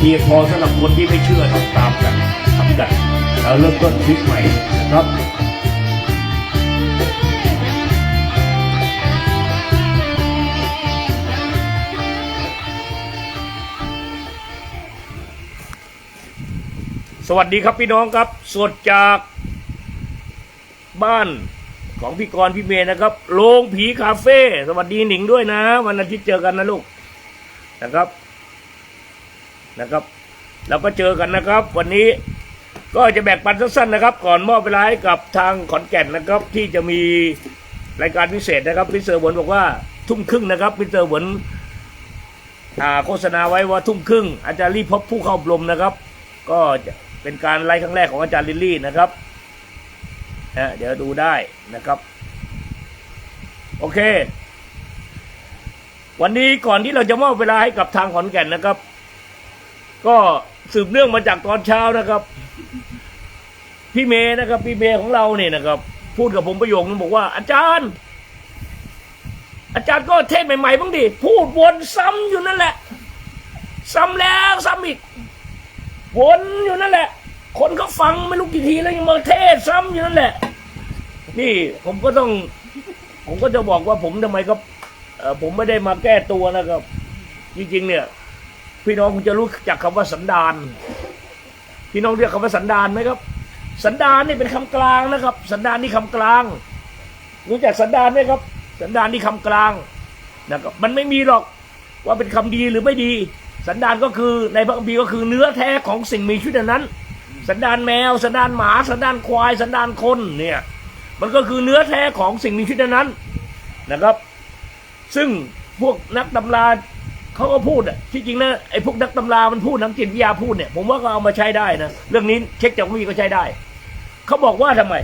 เพียงพอสำหรับคนที่ไม่เชื่อทำตามกันทำกันแล้วเริ่มต้นชีวิตใหม่นะครับสวัสดีครับพี่น้องครับสดจากบ้านของพี่กรณ์พี่เมย์นะครับโรงผีคาเฟ่สวัสดีหนิงด้วยนะ วันอาทิตย์เจอกันนะลูกนะครับ นะครับเราก็เจอกันนะครับ วันนี้ก็จะแบ่งปันสั้นๆนะครับ ก่อนมอบเวลาให้กับทางขอนแก่นนะครับ ที่จะมีรายการพิเศษนะครับพิเศษหวนบอกว่าทุ่มครึ่งนะครับพิเศษหวนโฆษณาไว้ว่าทุ่มครึ่ง อาจารย์รีพบผู้เข้าอบรมนะครับ ก็จะเป็นการไลฟ์ครั้งแรกของอาจารย์ลิลลี่นะครับนะเดี๋ยวดูได้นะครับ โอเค วันนี้ก่อนที่เราจะมอบเวลาให้กับทางขอนแก่นนะครับ ก็สืบเนื่องมาจากตอนเช้านะครับ พี่เมย์นะครับ พี่เมย์ของเราเนี่ยนะครับ พูดกับผมประโยคนึงบอกว่า อาจารย์ อาจารย์ก็เทศใหม่ๆบ้างดิพูดวนซ้ำอยู่นั่นแหละ ซ้ำแล้วซ้ำอีก วนอยู่นั่นแหละ คนเขาฟังไม่รู้กี่ทีแล้วยังมาเทศซ้ำอยู่นั่นแหละ นี่ผมก็ต้อง ผมก็จะบอกว่าผมทำไมก็ผมไม่ได้มาแก้ตัวนะครับ จริงๆเนี่ย พี่น้องคงจะรู้จักคำว่าสันดาน พี่น้องเรียกคำว่าสันดานไหมครับ สันดานนี่เป็นคำกลางนะครับ สันดานนี่คำกลาง รู้จักสันดานไหมครับ สันดานนี่คำกลางนะครับมันไม่มีหรอกว่าเป็นคำดีหรือไม่ดี สันดานก็คือในพระคัมภีร์ก็คือเนื้อแท้ของสิ่งมีชีวิตนั้น สันดานแมว สันดานหมา สันดานควาย สันดานคนเนี่ยมันก็คือเนื้อแท้ของสิ่งมีชีวิตนั้นนะครับ ซึ่งพวกนักตำรา เขาก็พูดอะที่จริงนะไอ้พวกนักตำรามันพูดนักจิตวิทยาพูดเนี่ยผมว่าก็เอามาใช้ได้นะเรื่องนี้เช็คจากวิก็ใช้ได้ เขาบอกว่าทำไม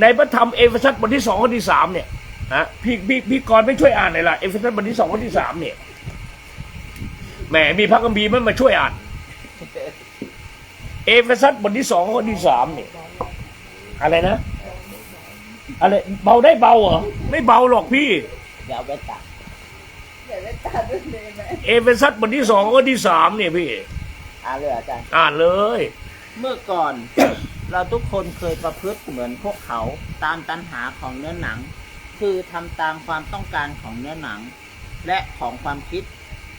ในพระธรรมเอเฟซัสบทที่สองข้อที่สามเนี่ยฮะพี่พี่พี่กรไม่ช่วยอ่านหน่อยล่ะเอเฟซัสบทที่สองข้อที่สามเนี่ยแหมมีพระคัมภีไม่มาช่วยอ่าน เอเฟซัสบทที่สองข้อที่สามเนี่ยอะไรนะอะไรเบาได้เบาเหรอไม่เบาหรอกพี่เดี๋ยวเอาไปตัด เดี๋ยวได้ตาด้วยเลยไหมเอเฟซัสบทที่สองข้อที่สามเนี่ยพี่ อ่านเลยเหรออาจารย์ อ่านเลย เมื่อก่อน เราทุกคนเคยประพฤติเหมือนพวกเขาตามตัณหาของเนื้อหนัง คือทำตามความต้องการของเนื้อหนัง และของความคิด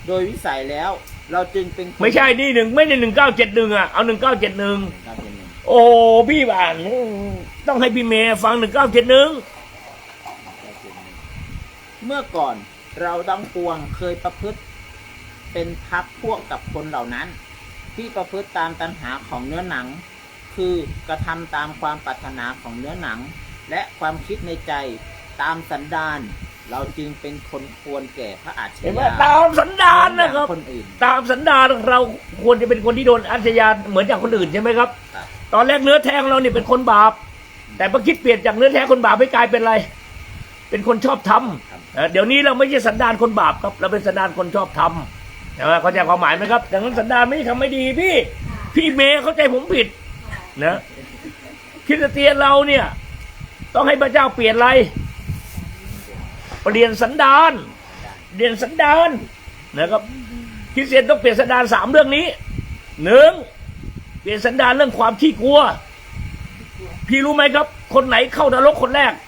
โดยวิสัยแล้ว เราจึงเป็นคนไม่ใช่นี่หนึ่งไม่ในหนึ่งเก้าเจ็ดหนึ่งอะเอาหนึ่งเก้าเจ็ดหนึ่งครับเป็นหนึ่งโอ้พี่อ่านต้องให้พี่เมย์ฟังหนึ่งเก้าเจ็ดหนึ่งครับเป็นหนึ่งเมื่อก่อน เราดังปวงเคยประพฤติ เป็นพักพวกกับคนเหล่านั้น ที่ประพฤติตามตัณหาของเนื้อหนัง คือกระทำตามความปรารถนาของเนื้อหนัง และความคิดในใจตามสันดานเราจึงเป็นคนควรแก่พระอาชเห็นไหมญาตามสันดานนะครับคนอื่น ตามสันดานเราควรจะเป็นคนที่โดนอาชญาเหมือนจากคนอื่นใช่ไหมครับครับตอนแรกเนื้อแท้ของเราเนี่ยเป็นคนบาป แต่พอคิดเปลี่ยนจากเนื้อแท้คนบาปให้กลายเป็นอะไร เป็นคนชอบทำ เอ่อเดี๋ยวนี้เราไม่ใช่สันดานคนบาปครับ เราเป็นสันดานคนชอบทำใช่ไหมเข้าใจความหมายไหมครับดังนั้นสันดานไม่ใช่คำไม่ดีพี่ พี่เมย์เข้าใจผมผิดนะคริสเตียนเราเนี่ย ต้องให้พระเจ้าเปลี่ยนอะไรเปลี่ยนสันดานเปลี่ยนสันดานนะครับคริสเตียนต้องเปลี่ยนสันดานสามเรื่องนี้หนึ่งเปลี่ยนสันดานเรื่องความขี้กลัว พี่รู้ไหมครับ คนไหนเข้านรกคนแรกดีกว่า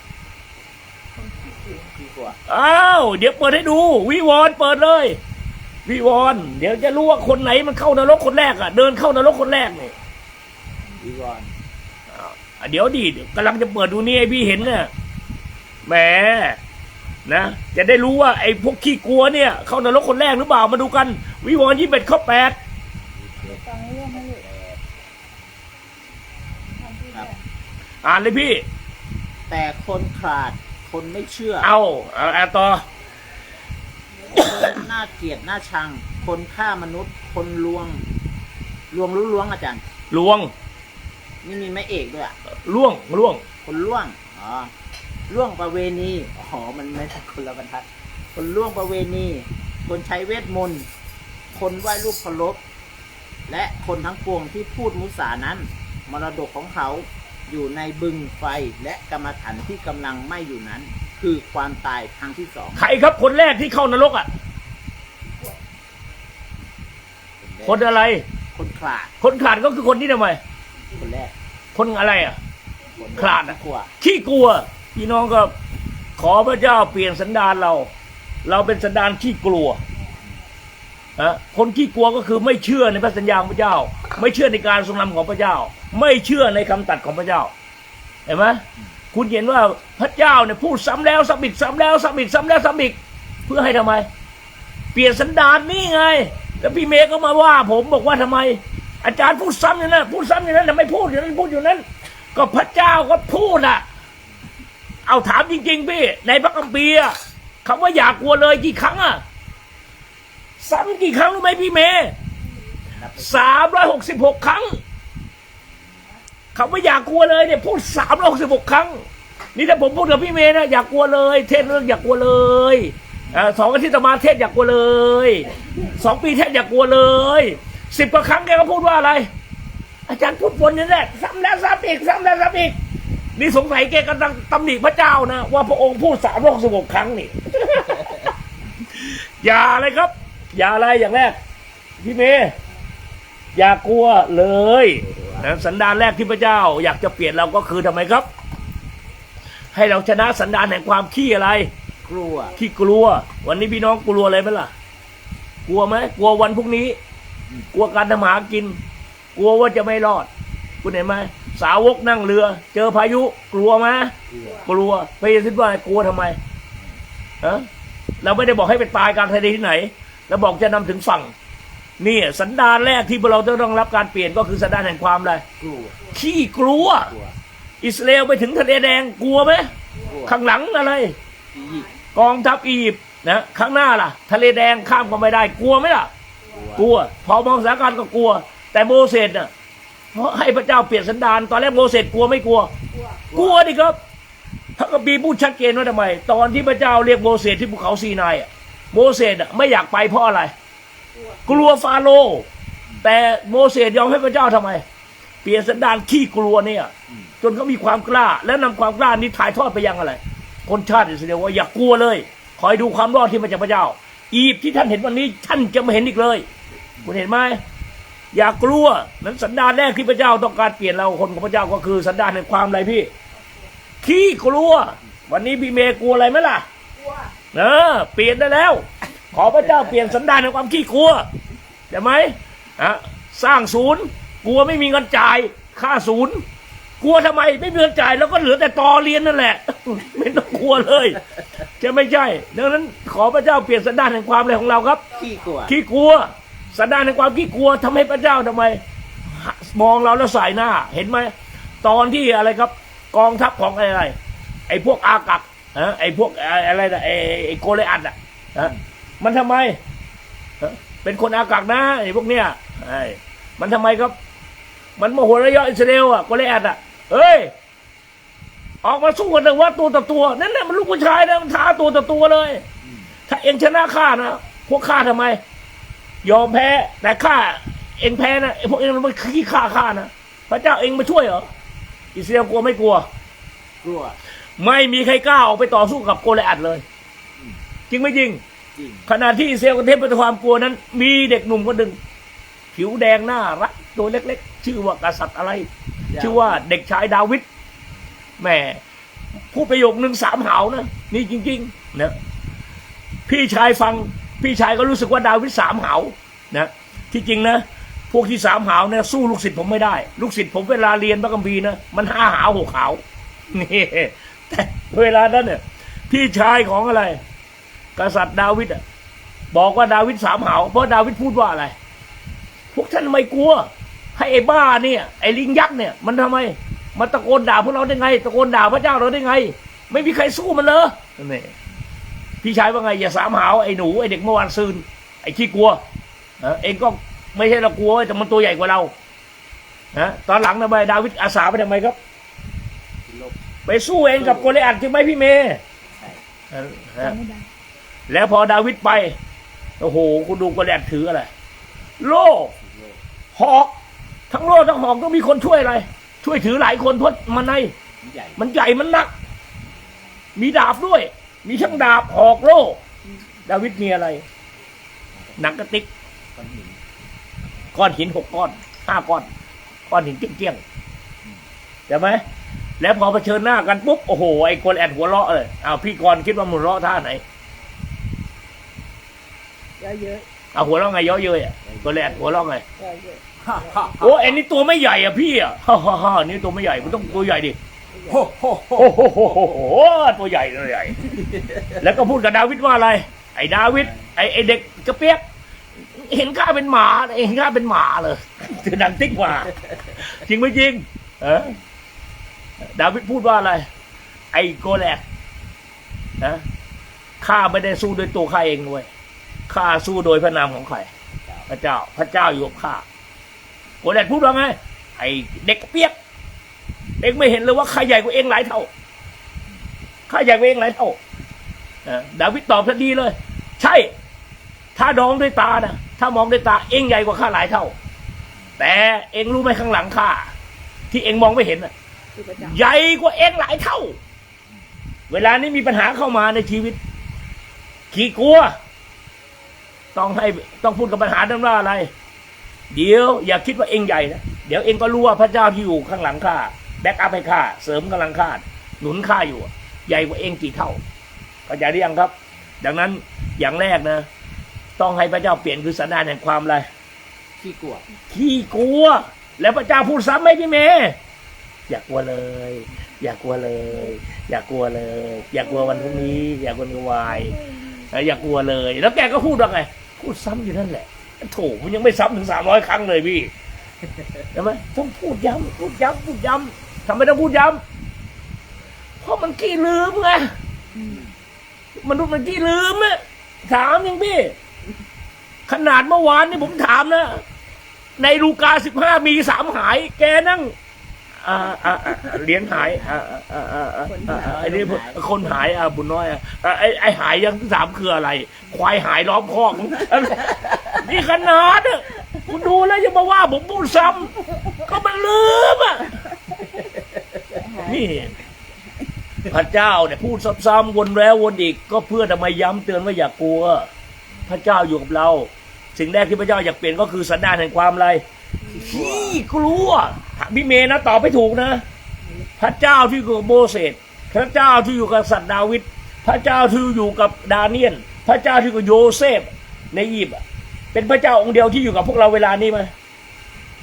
อ้าว เดี๋ยวเปิดให้ดู วิวรณ์เปิดเลย วิวรณ์เดี๋ยวจะรู้ว่าคนไหนมันเข้านรกคนแรกอะ เดินเข้านรกคนแรกเนี่ยดีกว่าอะเดี๋ยวดิเดี๋ยวกำลังจะเปิดดูนี่ให้พี่เห็นเนี่ยแหมนะจะได้รู้ว่าไอ้พวกขี้กลัวเนี่ย เข้านรกคนแรกหรือเปล่ามาดูกัน วิวรณ์ยี่สิบเอ็ดข้อแปดฟังเรื่องให้เลยทำที่ครับแบบอ่านเลยพี่ แต่คนขาด คนไม่เชื่อ เอาเอาเอาต่อ คนน่าเกลียดน่าชัง คนฆ่ามนุษย์ คนลวง ลวงรู้ลวงอาจารย์ ลวง นี่มีไม่เอกด้วยอะล่วงล่วง คนล่วง อ๋อ ล่วงประเวณี อ๋อ มันไม่ใช่คนละบรรทัด คนล่วงประเวณี คนใช้เวทมนต์ คนไหว้รูปเคารพ และคนทั้งปวงที่พูดมุสานั้น มรดกของเขา อยู่ในบึงไฟและกรรมฐานที่กำลังไหม่อยู่นั้น คือความตายครั้งที่สองใครครับคนแรกที่เข้านรกอะ คนแรกคนอะไร คนขลาด คนขาดก็คือคนที่ทำไม คนแรก คนอะไรอะคนขลาดอะกลัวขี้กลัว พี่น้องก็ขอพระเจ้าเปลี่ยนสันดานเรา เราเป็นสันดานขี้กลัว นะคนขี้กลัวก็คือไม่เชื่อในพระสัญญาของพระเจ้า ไม่เชื่อในการทรงนำของพระเจ้า ไม่เชื่อในคำตัดของพระเจ้า เห็นไหมคุณเห็นว่าพระเจ้าเนี่ยพูดซ้ำแล้วซ้ำอีกซ้ำแล้วซ้ำอีกซ้ำแล้วซ้ำอีกเพื่อให้ทำไม เปลี่ยนสันดานนี่ไง แล้วพี่เมย์ก็มาว่า ผมบอกว่าทำไม อาจารย์พูดซ้ำอย่างนั้นพูดซ้ำอย่างนั้นทำไมพูดอย่างนั้นพูดอยู่นั้น ก็พระเจ้าก็พูดอะ เอาถามจริง ๆ พี่ ในพระคัมภีร์อะคำว่าอย่ากลัวเลยกี่ครั้งอะ ซ้ำกี่ครั้งรู้ไหมพี่เมย์นับไปสามร้อยหกสิบหกครั้งคำว่าอย่ากลัวเลยเนี่ยพูดสามร้อยหกสิบหกครั้ง นี่ถ้าผมพูดกับพี่เมย์นะอย่ากลัวเลย เทศเรื่องอย่ากลัวเลยเอ่อสองอาทิตย์ต่อมาเทศอย่ากลัวเลยสองปีเทศอย่ากลัวเลยสิบกว่าครั้งแกก็พูดว่าอะไร อาจารย์พูดวนนี่แหละซ้ำแล้วซ้ำอีกซ้ำแล้วซ้ำอีกนี่สงสัยแกกำลังตำหนิพระเจ้านะ ว่าพระองค์พูดสามร้อยสิบหกครั้งนี่ อย่าเลยครับ อย่าอะไรอย่างแรก พี่เมย์อย่ากลัวเลยนะสันดานแรกที่พระเจ้า อยากจะเปลี่ยนเราก็คือทำไมครับ ให้เราชนะสันดานแห่งความขี้อะไร กลัวขี้กลัว วันนี้พี่น้องกลัวอะไรไหมล่ะ กลัวไหมกลัววันพรุ่งนี้ กลัวการทำหากิน กลัวว่าจะไม่รอด คุณเห็นไหมสาวกนั่งเรือ เจอพายุ กลัวไหมกลัวกลัวพระเยซูว่ากลัวทำไมฮะเราไม่ได้บอกให้ไปตายกลางทะเลที่ไหน เราบอกจะนำถึงฝั่งนี่สันดานแรกที่พวกเราจะต้องรับการเปลี่ยนก็คือสันดานแห่งความอะไรกลัวขี้กลัวกลัวอิสราเอลไปถึงทะเลแดงกลัวไหมกลัวข้างหลังอะไรอียิปต์กองทัพอียิปต์นะข้างหน้าล่ะ ทะเลแดงข้ามก็ไม่ได้กลัวไหมล่ะ กลัวกลัวพอมองสถานการณ์ก็กลัว แต่โมเสสน่ะเพราะให้พระเจ้าเปลี่ยนสันดาน ตอนแรกโมเสสกลัวไม่กลัว กลัวดิครับพระคัมภีร์พูดชัดเจนว่าทำไม ตอนที่พระเจ้าเรียกโมเสสที่ภูเขาซีนายอะ โมเสสอะไม่อยากไปเพราะอะไร กลัวฟาโรห์แต่โมเสสยอมให้พระเจ้าทำไม เปลี่ยนสันดานขี้กลัวเนี่ย จนเขามีความกล้า และนำความกล้านี้ถ่ายทอดไปยังอะไร คนชาติอิสราเอลว่าอย่ากลัวเลยคอยดูความรอดที่มาจากพระเจ้า อียิปต์ที่ท่านเห็นวันนี้ท่านจะไม่เห็นอีกเลย คุณเห็นไหมอย่ากลัวนั้นสันดานแรกที่พระเจ้าต้องการเปลี่ยนเราคนของพระเจ้าก็คือสันดานแห่งความอะไรพี่ ขี้กลัว วันนี้พี่เมย์กลัวอะไรไหมล่ะกลัว เออเปลี่ยนได้แล้ว ขอพระเจ้าเปลี่ยนสันดานแห่งความขี้กลัวใช่ไหมอะสร้างศูนย์กลัวไม่มีเงินจ่ายค่าศูนย์กลัวทำไมไม่มีเงินจ่ายแล้วก็เหลือแต่ตอเรียนนั่นแหละ ไม่ต้องกลัวเลยจะไม่ใช่ดังนั้นขอพระเจ้าเปลี่ยนสันดานแห่งความอะไรของเราครับขี้กลัวขี้กลัวสันดานแห่งความขี้กลัวทำให้พระเจ้าทำไม มองเราแล้วสายหน้า เห็นไหมตอนที่อะไรครับ กองทัพของอะไรไอ้พวกอากัก ฮะไอ้พวกอะไรนะไอ้ไอ้โกเลอัดอะฮะมันทำไมฮะเป็นคนอากักนะไอ้พวกเนี้ยไอ้มันทำไมครับ มันโมโหระยะอิสราเอลอะโกเลอัดอะเอ้ยออกมาสู้กันแต่ว่าตัวต่อตัวนั่นแหละมันลูกผู้ชายนะมันท้าตัวต่อตัวเลย ถ้าเองชนะข้านะพวกข้าทำไม ยอมแพ้แต่ข้าเองแพ้นะไอ้พวกเองมันขี้ข้าข้านะพระเจ้าเองมาช่วยเหรออิสราเอลกลัวไม่กลัวกลัว ไม่มีใครกล้าออกไปต่อสู้กับโกลิอัดเลย จริงไม่จริง จริง ขณะที่อิสราเอลกับเทพเป็นความกลัวนั้น มีเด็กหนุ่มคนหนึ่งผิวแดงหน้ารักตัวเล็กๆ ชื่อว่ากษัตริย์อะไร ชื่อว่าเด็กชายดาวิดแหมพูดประโยคหนึ่งสามหาวนะนี่จริงๆนะพี่ชายฟังพี่ชายก็รู้สึกว่าดาวิดสามหาวนะที่จริงนะพวกที่สามหาวเนี่ยสู้ลูกศิษย์ผมไม่ได้ ลูกศิษย์ผมเวลาเรียนพระคัมภีร์นะมันห้าหาวหกหาวนี่ แต่เวลานั้นเนี่ยพี่ชายของอะไร กษัตริย์ดาวิดอะบอกว่าดาวิดสามหาวเพราะดาวิดพูดว่าอะไร พวกท่านทำไมกลัว ให้ไอ้บ้าเนี่ยไอ้ลิงยักษ์เนี่ย มันทำไมมันตะโกนด่าพวกเราได้ไง ตะโกนด่าพระเจ้าเราได้ไง ไม่มีใครสู้มันเลยนี่พี่ชายว่าไง อย่าสามหาวไอ้หนูไอ้เด็กเมื่อวานซืนไอ้ขี้กลัวเออเองก็ไม่ใช่เรากลัวแต่มันตัวใหญ่กว่าเรานะตอนหลังนะไปดาวิดอาสาไปทำไมครับลบ ไปสู้เองกับโกลิอัดใช่ไหมพี่เมย์ใช่เออฮะแล้วพอดาวิดไป โอ้โห คุณดูโกลิอัดถืออะไร โล่โลกหอก ทั้งโล่ทั้งหอกต้องมีคนช่วยอะไร ช่วยถือหลายคนเพราะมันในใหญ่มันใหญ่ มันหนัก มีดาบด้วย มีทั้งดาบหอกโล่ ดาวิดมีอะไร หนังกระติกก้อนหินก้อนหินหกก้อนห้าก้อน ก้อนหินเกี้ยงๆใช่ไหม แล้วพอเผชิญหน้ากันปุ๊บโอ้โหไอ้โกลแอดหัวเราะเลยอ้าวพี่กรณ์คิดว่ามันเราะท่าไหนเยอะเยอะเอาหัวเราะไงเยอะเย้ยอะโกลแอดหัวเราะไงเยอะเยอะฮ่าฮ่าโอ้ไอ้นี่ตัวไม่ใหญ่อะพี่อะฮ่าฮ่าฮ่านี่ตัวไม่ใหญ่มันต้องตัวใหญ่ดิโอ้โหโอ้โหโหโหโหตัวใหญ่ตัวใหญ่ แล้วก็พูดกับดาวิดว่าอะไร ไอ้ดาวิดไอ้ไอ้เด็กกระเปียกเห็นข้าเป็นหมาเห็นข้าเป็นหมาเลยถือหนังติ๊กกว่าจริงไม่จริง เออ ดาวิดพูดว่าอะไร ไอ้โกแลดนะข้าไม่ได้สู้โดวยตัวข้าเองด้วยข้าสู้โดยพระนามของใครพระเจ้า พระเจ้าอยู่กับข้าโกแลดพูดว่าไงไอ้เด็กเปียกเองไม่เห็นเลยว่าข้าใหญ่กว่าเองหลายเท่าข้าใหญ่กว่าเองหลายเท่าดาวิดตอบทันทีเลย ใช่ ถ้ามองด้วยตานะถ้ามองด้วยตาเองใหญ่กว่าข้าหลายเท่า แต่เองรู้ไหมข้างหลังข้าที่เองมองไม่เห็นน่ะ คือประจำใหญ่กว่าเองหลายเท่า เวลานี้มีปัญหาเข้ามาในชีวิต ขี้กลัว ต้องให้ต้องพูดกับปัญหานั้นว่าอะไร เดี๋ยวอย่าคิดว่าเองใหญ่นะ เดี๋ยวเองก็รู้ว่าพระเจ้าที่อยู่ข้างหลังข้าแบ็กอัพให้ข้าเสริมกำลังข้าหนุนข้าอยู่อะใหญ่กว่าเองกี่เท่าเข้าใจหรือยังครับ ดังนั้นอย่างแรกนะ ต้องให้พระเจ้าเปลี่ยนคือสันดานแห่งความอะไรขี้กลัวขี้กลัว แล้วพระเจ้าพูดซ้ำไหมพี่เมย์ อย่ากลัวเลย อย่ากลัวเลย อย่ากลัวเลย อย่ากลัววันพรุ่งนี้ อย่ากลัววายเอ่ออย่ากลัวเลย แล้วแกก็พูดว่าไงพูดซ้ำอยู่นั่นแหละโถมันยังไม่ซ้ำถึงสามร้อยครั้งเลยพี่ใช่ไหมต้องพูดย้ำพูดย้ำพูดย้ำทำไมต้องพูดย้ำเพราะมันขี้ลืมไงมนุษย์มันขี้ลืมอะถามจริงพี่ ขนาดเมื่อวานนี่ผมถามนะในลูกาสิบห้ามีสามหาย แกนั่ง อ่าอ่าอ่าเหรียญหายอ่าอ่าอ่าอ่าอ่าอ่าไอ้นี่คนหายอ่าบุญน้อยอะอ่าไอ้ไอ้หายยังที่สามคืออะไร ควายหายล้อมคอกนี่ขนาดอะคุณดูแล้วยังมาว่าผมพูดซ้ำก็มันลืมอะนี่พระเจ้าเนี่ยพูดซ้ำๆวนแล้ววนอีก ก็เพื่อทำไมย้ำเตือนว่าอย่ากลัว พระเจ้าอยู่กับเรา สิ่งแรกที่พระเจ้าอยากเปลี่ยนก็คือสันดานแห่งความอะไร ขี้กลัวพี่เมย์นะตอบไม่ถูกนะ พระเจ้าที่อยู่กับโมเสสพระเจ้าที่อยู่กับสัตว์ดาวิดพระเจ้าที่อยู่กับดาเนียน พระเจ้าที่อยู่กับโยเซฟในอียิปต์อะเป็นพระเจ้าองค์เดียวที่อยู่กับพวกเราเวลานี้ไหม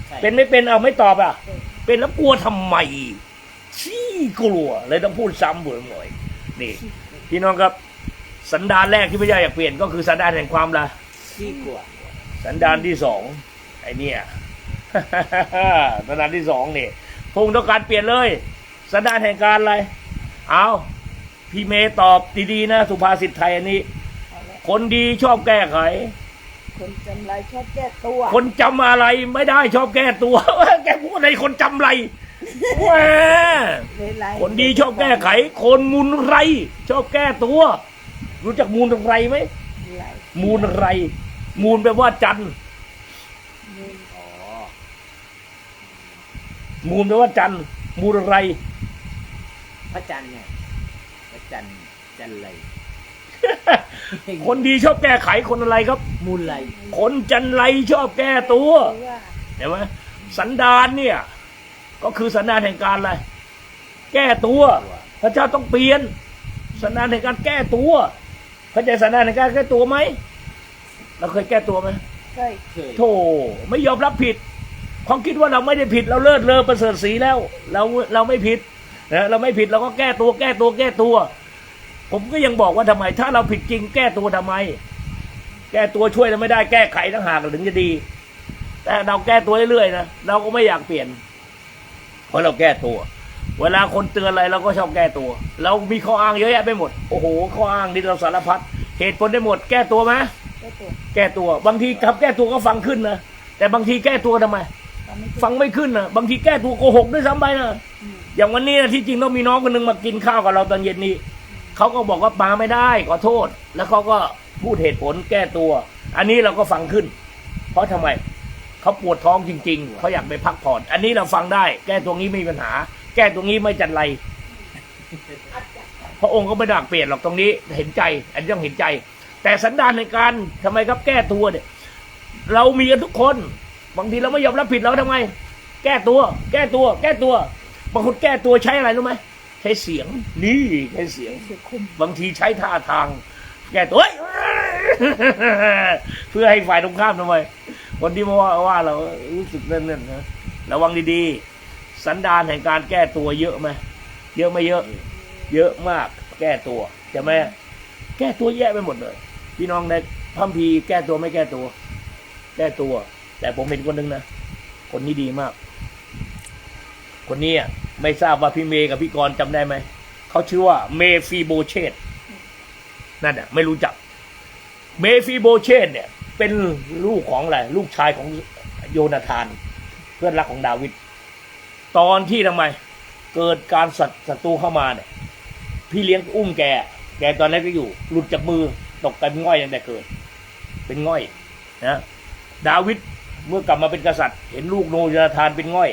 ใช่เป็นไม่เป็นเอาไม่ตอบอะ เป็นแล้วกลัวทำไมขี้กลัว เลยต้องพูดซ้ำเบื่อหน่อยนี่พี่น้องครับสันดานแรกที่พระเจ้าอยากเปลี่ยนก็คือสันดานแห่งความละขี้กลัว สันดานที่สองไอเนี่ย สันดานที่สองนี่พระองค์ต้องการเปลี่ยนเลยสันดานแห่งการอะไร เอาพี่เมย์ตอบดีๆนะ สุภาษิตไทยอันนี้เอาละคนดีชอบแก้ไข คนจำไรชอบแก้ตัว คนจำอะไรไม่ได้ชอบแก้ตัว แกพูดอะไรคนจำอะไรแหมเวลาคนดีชอบแก้ไข คนมูลไร ชอบแก้ตัว รู้จักมูลไรไหมไรมูลไร มูลแปลว่าจันทร์อ๋อ มูลแปลว่าจันทร์มูลไรพระจันทร์เนี่ยพระจันทร์จันทร์ไรคนดีชอบแก้ไขคนอะไรครับ มูลไรคนจันไรชอบแก้ตัวเพราะว่าเห็นไหมสันดานเนี่ย ก็คือสันดานแห่งการอะไรแก้ตัว พระเจ้าต้องเปลี่ยน สันดานแห่งการแก้ตัวเข้าใจสันดานแห่งการแก้ตัวไหมเราเคยแก้ตัวไหมเคยเคยโธ่ไม่ยอมรับผิด เขาคิดว่าเราไม่ได้ผิดเราเลิศเลอประเสริฐสีแล้ว เราเราไม่ผิดนะเราไม่ผิดเราก็แก้ตัวแก้ตัวแก้ตัว ผมก็ยังบอกว่าทำไม ถ้าเราผิดจริงแก้ตัวทำไม แก้ตัวช่วยเราไม่ได้แก้ไขต่างหากถึงจะดี แต่เราแก้ตัวเรื่อยๆนะเราก็ไม่อยากเปลี่ยนเพราะเราแก้ตัว เวลาคนเตือนอะไรเราก็ชอบแก้ตัว เรามีข้ออ้างเยอะแยะไปหมดโอ้โหข้ออ้างนี่เราสารพัดเหตุผลได้หมด แก้ตัวไหมแก้ตัวแก้ตัวบางทีคำแก้ตัวก็ฟังขึ้นนะแต่บางทีแก้ตัวทำไมทำไม่ถูก ฟังไม่ขึ้นนะบางทีแก้ตัวโกหกด้วยซ้ำไปนะอืมอย่างวันนี้นะที่จริงต้องมีน้องคนหนึงมากินข้าวกับเราตอนเย็นนี้เขาก็บอกว่ามาไม่ได้ขอโทษ แล้วเขาก็พูดเหตุผลแก้ตัว อันนี้เราก็ฟังขึ้น เพราะทำไมเขาปวดท้องจริง ๆเขาอยากไปพักผ่อน อันนี้เราฟังได้ แก้ตัวนี้ไม่มีปัญหา แก้ตัวนี้ไม่จันไรพระองค์ก็ไม่ได้เปลี่ยนหรอกตรงนี้ เห็นใจ อันนี้ต้องเห็นใจ แต่สันดานในการทำไมครับแก้ตัวเนี่ย เรามีกันทุกคน บางทีเราไม่ยอมรับผิดเราทำไง แก้ตัว แก้ตัว แก้ตัว บางคนแก้ตัวใช้อะไรรู้ไหมใช้เสียง นี่ใช้เสียง บางทีใช้ท่าทาง แก้ตัวเพื่อให้ฝ่ายตรงข้ามทำไมคนที่มาว่าว่าเรารู้สึกเล่นๆนะระวังดีๆ สันดานแห่งการแก้ตัวเยอะไหมเยอะไหม่เยอะ เยอะมากแก้ตัวใช่ไหมแก้ตัวแย่ไปหมดเลย พี่น้องในพัมพีแก้ตัวไม่แก้ตัว แก้ตัว แต่ผมเห็นคนหนึ่งนะ คนนี้ดีมาก คนนี้อะไม่ทราบว่าพี่เมย์กับพี่กรจำได้ไหม เขาชื่อว่าเมฟีโบเชตนั่นอะไม่รู้จัก เมฟีโบเชตเนี่ย เป็นลูกของอะไร ลูกชายของโยนาธาน เพื่อนรักของดาวิด ตอนที่ทำไม เกิดการศัตศัตรูเข้ามาเนี่ย พี่เลี้ยงอุ้มแก แกตอนนั้นก็อยู่ หลุดจากมือตกไปเป็นง่อยตั้งแต่เกิด เป็นง่อยนะดาวิด เมื่อกลับมาเป็นกษัตริย์ เห็นลูกโนยนาธานเป็นง่อย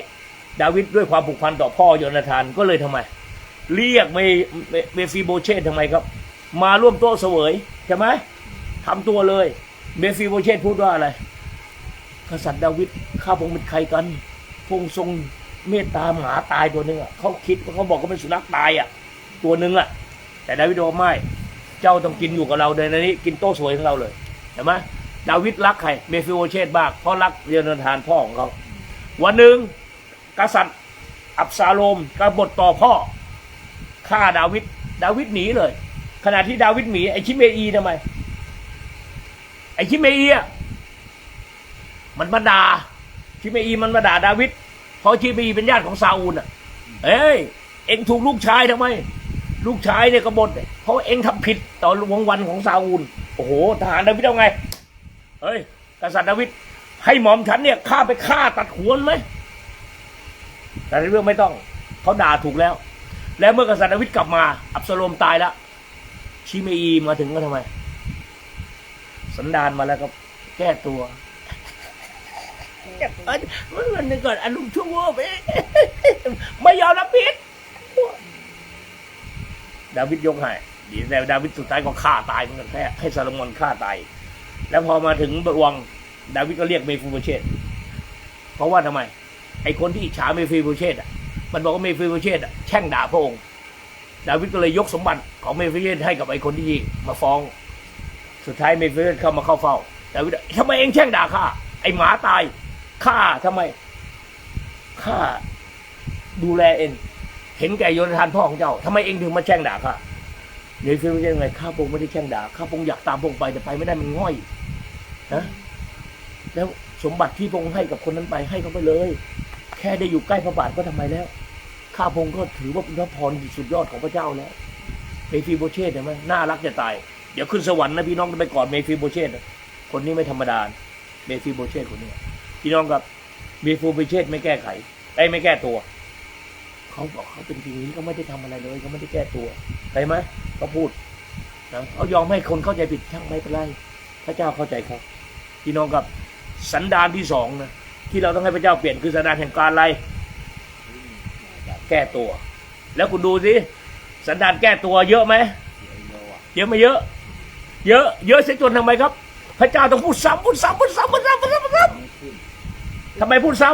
ดาวิดด้วยความผูกพันต่อพ่อโยนาธานก็เลยทำไม เรียกเมเมฟีโบเชตทำไมครับ มาร่วมโต๊ะเสวยใช่ไหมทำตัวเลย เมฟีโบเชตพูดว่าอะไร กษัตริย์ดาวิดข้าพงเป็นใครกันพงทรงเมตตาหมาตายตัวหนึ่งอะเขาคิดว่าเขาบอกว่าเป็นสุนัขตายอะ ตัวหนึ่งอะ แต่ดาวิดบอกไม่ เจ้าต้องกินอยู่กับเราในนี้ กินโต๊ะสวยของเราเลยเห็นไหม ดาวิดรักใครเมฟิโอเชตบ้างเพราะรักเยโนธานพ่อของเขาวันหนึ่งกษัตริย์อับซาโลมกบฏต่อพ่อฆ่าดาวิดดาวิดหนีเลย ขณะที่ดาวิดหนีไอชิเมอีทำไม ไอชิเมอีอะมันมาด่าชิเมอีมันมาด่าดาวิดเพราะชิเมอีเป็นญาติของซาอูลอะเอ้ยเอ็งถูกลูกชายทำไม ลูกชายเนี่ยกบฏเนี่ยเพราะเอ็งทำผิดต่อวงวันของซาอูลโอ้โหทหารดาวิดเอาไง เฮ้ยกษัตริย์ดาวิดให้หมอมฉันเนี่ยฆ่าไปฆ่าตัดหัวนไหมแต่ในเรื่องไม่ต้องเขาด่าถูกแล้ว แล้วเมื่อกษัตริย์ดาวิดกลับมาอับสโลมตายแล้วชิเมอีมาถึงก็ทำไม สันดานมาแล้วก็แก้ตัวเอ้ยมันมันนึกก่อนอารมณ์ชั่วโมงไม่ยอมรับผิดดาวิดยกให้ดีแต่ดาวิดสุดท้ายก็ฆ่าตายเหมือนกันแท้ให้ซาโลมอนฆ่าตาย แล้วพอมาถึงบวังดาวิดก็เรียกเมฟิโบเชตเพราะว่าทำไม ไอคนที่อิจฉาเมฟิโบเชตอะ มันบอกว่าเมฟิโบเชตอะแช่งด่าพระองค์ ดาวิดก็เลยยกสมบัติของเมฟิโบเชตให้กับไอคนที่มาฟ้อง สุดท้ายเมฟิโบเชตเข้ามาเข้าเฝ้า ดาวิดทำไมเองแช่งด่าข้าไอหมาตายข้าทำไมข้าดูแลเองเห็นแก่โยนทานพ่อของเจ้าทำไมเองถึงมาแช่งด่าข้าเนฟิลยังไงข้าพงไม่ได้แช่งด่าข้าพงอยากตามพงไปแต่ไปไม่ได้มันง่อย นะแล้วสมบัติที่พงให้กับคนนั้นไปให้เขาไปเลย แค่ได้อยู่ใกล้พระบาทก็ทำไมแล้วข้าพงก็ถือว่าเป็นพระพรสุดยอดของพระเจ้าแล้วเมฟิโบเชตเห็นไหมน่ารักจะตาย เดี๋ยวขึ้นสวรรค์นะพี่น้องไปกอดเมฟิโบเชตคนนี้ไม่ธรรมดาเมฟิโบเชตคนนี้พี่น้องครับเมฟิโบเชตไม่แก้ไขไอ้ไม่แก้ตัวเขาบอกเขาเป็นจริงนี้เขาไม่ได้ทำอะไรเลยเขาไม่ได้แก้ตัวเห็นไหมเขาพูดนะเขายอมให้คนเข้าใจผิดช่างไม่เป็นไรพระเจ้าเข้าใจเขา พี่น้องครับสันดานที่สองนะที่เราต้องให้พระเจ้าเปลี่ยนคือสันดานแห่งการอะไรแก้ตัว แล้วคุณดูสิสันดานแก้ตัวเยอะไหมเยอะไหม่เยอะ เยอะ เยอะเสียจนทำไมครับ พระเจ้าต้องพูดซ้ำพูดซ้ำพูดซ้ำพูดซ้ำพูดซ้ำพูดซ้ำทำไมพูดซ้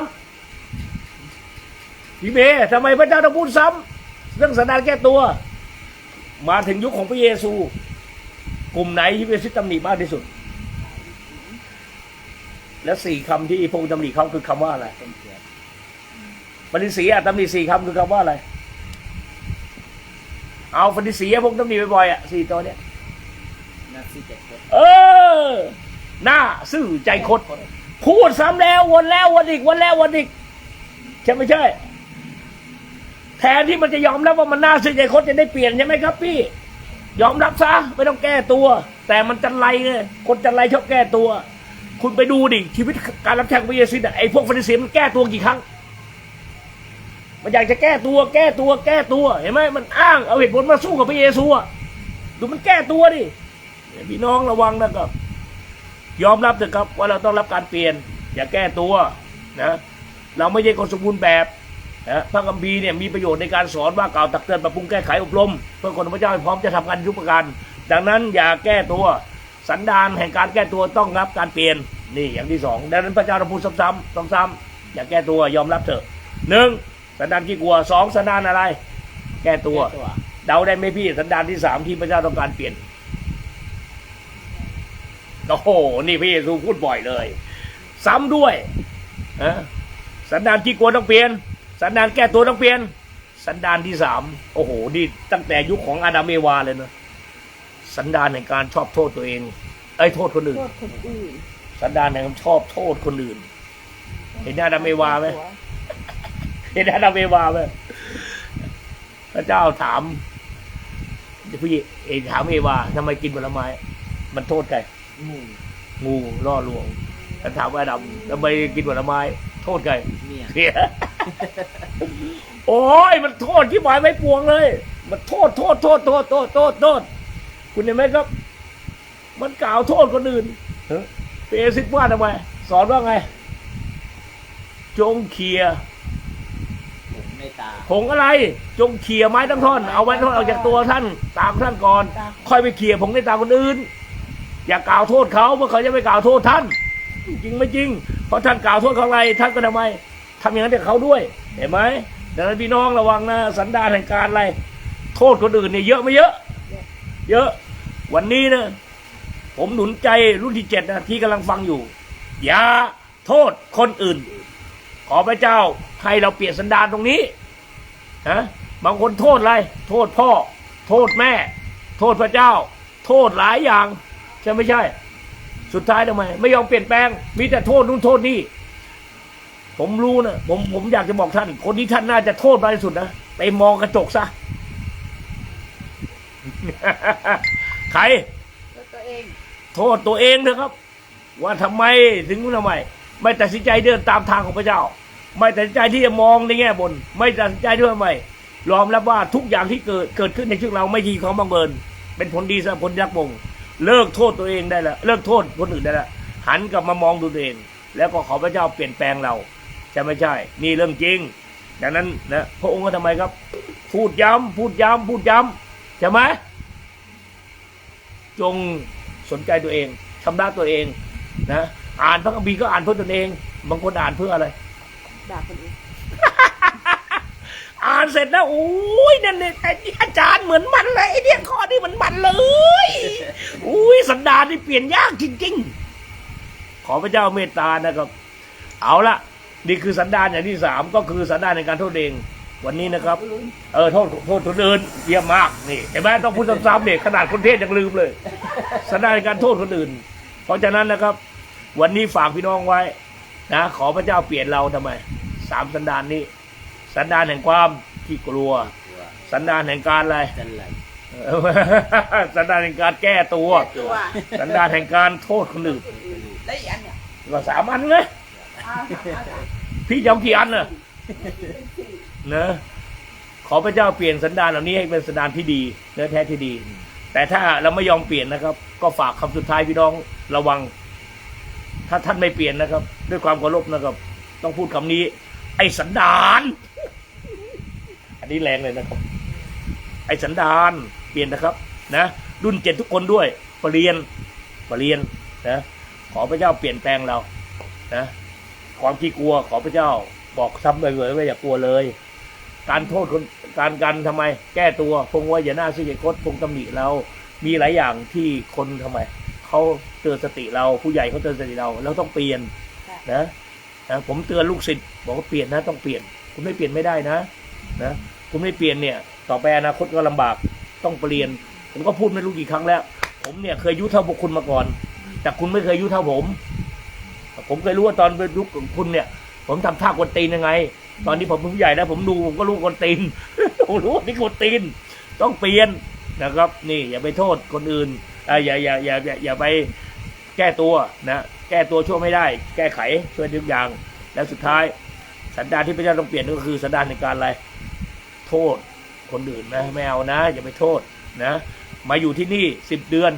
ำพี่เมย์ทำไมพระเจ้าต้องพูดซ้ำเรื่องสันดานแก้ตัว มาถึงยุคของพระเยซู กลุ่มไหนที่เป็นซิตำหนิมากที่สุด และสี่คำที่พระองค์ตำหนิเขาคือคำว่าอะไรปฏิสียตำหนิสี่คำคือคำว่าอะไร เอาปฏิสีพระองค์ตำหนิบ่อยๆอะสี่ตัวเนี้ยนักสิเจ็ดคนเออ หน้าซื่อใจคดพูดซ้ำแล้ววนแล้ววนอีกวนแล้ววนอีกใช่ไม่ใช่ แทนที่มันจะยอมรับว่ามันน่าซื่อใจคดจะได้เปลี่ยนใช่ไหมครับ พี่ ยอมรับซะไม่ต้องแก้ตัว แต่มันจันไรเนี่ยคนจันไรชอบแก้ตัว คุณไปดูดิชีวิตการรับใช้ของพระเยซูน่ะไอ้พวกฟาริสีมันแก้ตัวกี่ครั้ง มันอยากจะแก้ตัวแก้ตัวแก้ตัวเห็นไหมมันอ้างเอาเหตุผลมาสู้กับพระเยซูอะดูมันแก้ตัวดิพี่น้องระวังนะครับ ยอมรับเถอะครับว่าเราต้องรับการเปลี่ยน อย่าแก้ตัวนะเราไม่ใช่คนสมบูรณ์แบบนะพระคัมภีร์เนี่ยมีประโยชน์ในการสอนว่ากล่าวตักเตือนปรับปรุงแก้ไขอบรม เพื่อคนพระเจ้าให้พร้อมจะทำงานทุกประการดังนั้นอย่าแก้ตัว สันดานแห่งการแก้ตัวต้องรับการเปลี่ยนนี่อย่างที่สองดังนั้นพระเจ้าต้องพูดซ้ำๆซ้ำๆอย่าแก้ตัวยอมรับเถอะหนึ่งสันดานขี้กลัวสองสันดานอะไร แก้ตัวตวเดาได้ไหมพี่สันดานที่สามที่พระเจ้าต้องการเปลี่ยนโอ้โหนี่พระเยซูพูดบ่อยเลย ซ้ำด้วยนะสันดานขี้กลัวต้องเปลี่ยน สันดานแก้ตัวต้องเปลี่ยน สันดานที่สามโอ้โหนี่ตั้งแต่ยุคของอาดัมเอวาเลยนะ สันดานในการชอบโทษตัวเองไอ้ยโทษคนอื่น โทษคนอื่นสันดานในการชอบโทษคนอื่น เห็นอาดัมเอวาไหมเห็นอาดัมเอวาไหมพระเจ้าถามพี่เอถามเอวาทำไมกินผลไม้ มันโทษใครงูงูล่อลวงแล้วถามว่าอาดัมทำไมกินผลไม้ โทษใครเมียเสียโอ้ยมันโทษที่หมายไม่ปวงเลย มันโทษโทษโทษโทษโทษโทษโทษ คุณเห็นไหมครับ มันกล่าวโทษคนอื่นเฮ้ยเปซิกว่าทำไมสอนว่าไง จงเคลียร์ผมเมตตาผงอะไร จงเคลียร์ไม้ทั้งท่อน เอาไม้ทั้งท่อนออกจากตัวท่าน ตามท่านก่อน ค่อยไปเคลียร์ผงในตาคนอื่น อย่ากล่าวโทษเขาเพราะเขาจะไม่กล่าวโทษท่าน จริงไม่จริง เพราะท่านกล่าวโทษเขาอะไร ท่านก็ทำไมทำอย่างนั้นกับเขาด้วย เห็นไหมดังนั้นพี่น้องระวังนะ สันดานแห่งการอะไร โทษคนอื่นเนี่ยเยอะไม่เยอะ เยอะ วันนี้นะ ผมหนุนใจรุ่นที่เจ็ดนะที่กำลังฟังอยู่ อย่าโทษคนอื่น ขอพระเจ้าให้เราเปลี่ยนสันดานตรงนี้ฮะบางคนโทษอะไร โทษพ่อ โทษแม่ โทษพระเจ้า โทษหลายอย่าง ใช่ไม่ใช่ สุดท้ายทำไม ไม่ยอมเปลี่ยนแปลง มีแต่โทษนู่นโทษนี่ผมรู้นะผมผมอยากจะบอกท่าน คนที่ท่านน่าจะโทษมากที่สุดนะไปมองกระจกซะ ใคร ตัวเอง โทษตัวเองเถอะครับ ว่าทำไมถึงทำไม ไม่ตัดสินใจเดินตามทางของพระเจ้า ไม่ตัดสินใจที่จะมองในแง่บน ไม่ตัดสินใจด้วยทำไมยอมรับว่าทุกอย่างที่เกิดเกิดขึ้นในชีวิตเราไม่ดีของบังเอิญเป็นผลดีสำหรับคนรักวงเลิกโทษตัวเองได้แล้วเลิกโทษคนอื่นได้แล้วหันกลับมามองดูตัวเอง แล้วก็ขอพระเจ้าเปลี่ยนแปลงเราใช่ไม่ใช่ นี่เรื่องจริง ดังนั้นนะพระองค์ก็ทำไมครับ พูดย้ำพูดย้ำพูดย้ำ ใช่ไหมจงสนใจตัวเองชำระตัวเองนะอ่านพระคัมภีร์ก็อ่านเพื่อตนเอง บางคนอ่านเพื่ออะไรด่าคนอื่นอ่านเสร็จแล้วโอ้ยนั่นเนี่ยไอ้นี่อาจารย์เหมือนมันเลยไอ้เนี่ยข้อนี้เหมือนมันเลยอุ้ยสันดานนี่เปลี่ยนยากจริงๆ ขอพระเจ้าเมตตานะครับ เอาละนี่คือสันดานอย่างที่สามก็คือสันดานในการโทษเอง วันนี้นะครับ เออโทษโทษคนอื่นเยี่ยมมากนี่เห็นไหมต้องพูดซ้ำๆเนี่ยขนาดคนเทศยังลืมเลยสันดานในการโทษคนอื่น เพราะฉะนั้นนะครับ วันนี้ฝากพี่น้องไว้นะขอพระเจ้าเปลี่ยนเราทำไมสามสันดานนี้ สันดานแห่งความที่กลัวตัวสันดานแห่งการอะไรจันไรเออสันดานแห่งการแก้ตัวตัว สันดานแห่งการโทษคนอื่นแล้วอีกอันเนี่ยก็สามอันไงอ้าวอ้าวอ้าวพี่จำกี่อันน่ะ นะขอพระเจ้าเปลี่ยนสันดานเหล่านี้ให้เป็นสันดานที่ดีเนื้อแท้ที่ดี แต่ถ้าเราไม่ยอมเปลี่ยนนะครับ ก็ฝากคำสุดท้ายพี่น้องระวัง ถ้าท่านไม่เปลี่ยนนะครับ ด้วยความเคารพนะครับ ต้องพูดคำนี้ ไอ้สันดาน อันนี้แรงเลยนะครับ ไอ้สันดานเปลี่ยนนะครับ นะรุ่นเจ็ดทุกคนด้วยปรเรียนปรเรียนนะขอพระเจ้าเปลี่ยนแปลงเรานะความที่กลัวขอพระเจ้าบอกซ้ำเลยว่าอย่ากลัวเลย การโทษคนการการทำไม แก้ตัวพงว่าอย่าหน้าซื่ออย่าคดพงตำหนิเรา มีหลายอย่างที่คนทำไมเขาเตือนสติเราผู้ใหญ่เขาเตือนสติเราเราต้องเปลี่ยนนะนะผมเตือนลูกศิษย์บอกว่าเปลี่ยนนะต้องเปลี่ยน คุณไม่เปลี่ยนไม่ได้นะนะคุณไม่เปลี่ยนเนี่ย ต่อไปอนาคตก็ลำบากต้องเปลี่ยน ผมก็พูดไม่รู้กี่ครั้งแล้ว ผมเนี่ยเคยอายุเท่าพวกคุณมาก่อน แต่คุณไม่เคยอายุเท่าผม ผมเคยรู้ว่าตอนเป็นยุคของคุณเนี่ย ผมทำท่ากวนตีนยังไง ตอนนี้ผมเป็นผู้ใหญ่แล้ว ผมดูผมก็รู้กวนตีนผมรู้ว่านี่กวนตีน ต้องเปลี่ยนนะครับ นี่ อย่าไปโทษคนอื่นออย่าอย่าอย่าอย่าอย่าไปแก้ตัวนะแก้ตัวช่วยไม่ได้ แก้ไขช่วยทุกอย่าง แล้วสุดท้าย สันดานที่พระเจ้าต้องเปลี่ยนก็คือสันดานในการอะไรโทษคนอื่นนะไม่เอานะ อย่าไปโทษนะ มาอยู่ที่นี่สิบเดือน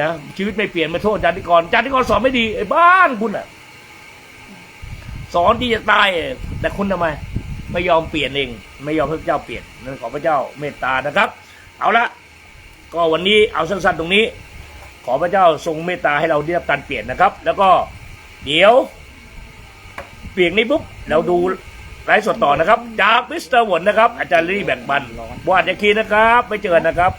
นะชีวิตไม่เปลี่ยนมาโทษจันทิกรจันทิกรสอนไม่ดีไอ้บ้านคุณอะ สอนที่จะตายแต่คุณทำไม ไม่ยอมเปลี่ยนเอง ไม่ยอมให้พระเจ้าเปลี่ยนนั่นขอพระเจ้าเมตตานะครับ เอาละก็วันนี้เอาสั้นๆตรงนี้ ขอพระเจ้าทรงเมตตาให้เราได้รับการเปลี่ยนนะครับ แล้วก็เดี๋ยว เปลี่ยนนี้ปุ๊บเราดูไลฟ์สดต่อนะครับ จากมิสเตอร์หวนนะครับ อาจารย์ลี่แบ่งปันบวชยาคีนะครับไปเจอกันนะครับ